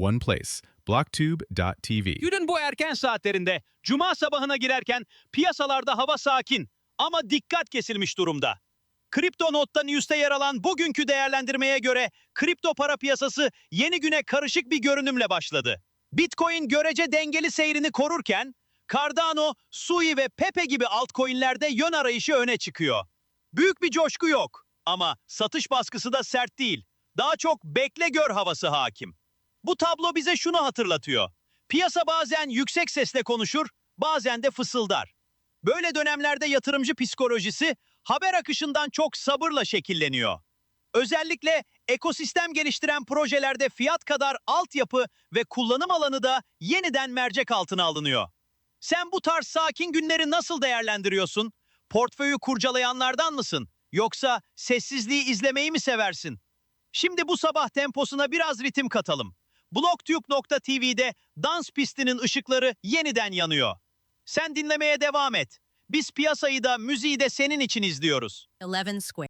one place. Blocktube.tv. Günün bu erken saatlerinde cuma sabahına girerken piyasalarda hava sakin ama dikkat kesilmiş durumda. Kripto Not'ta News'te yer alan bugünkü değerlendirmeye göre kripto para piyasası yeni güne karışık bir görünümle başladı. Bitcoin görece dengeli seyrini korurken Cardano, Sui ve Pepe gibi altcoin'lerde yön arayışı öne çıkıyor. Büyük bir coşku yok ama satış baskısı da sert değil. Daha çok bekle gör havası hakim. Bu tablo bize şunu hatırlatıyor. Piyasa bazen yüksek sesle konuşur, bazen de fısıldar. Böyle dönemlerde yatırımcı psikolojisi haber akışından çok sabırla şekilleniyor. Özellikle ekosistem geliştiren projelerde fiyat kadar altyapı ve kullanım alanı da yeniden mercek altına alınıyor. Sen bu tarz sakin günleri nasıl değerlendiriyorsun? Portföyü kurcalayanlardan mısın? Yoksa sessizliği izlemeyi mi seversin? Şimdi bu sabah temposuna biraz ritim katalım. Blogtube.tv'de dans pistinin ışıkları yeniden yanıyor. Sen dinlemeye devam et. Biz piyasayı da müziği de senin için izliyoruz. 11 square.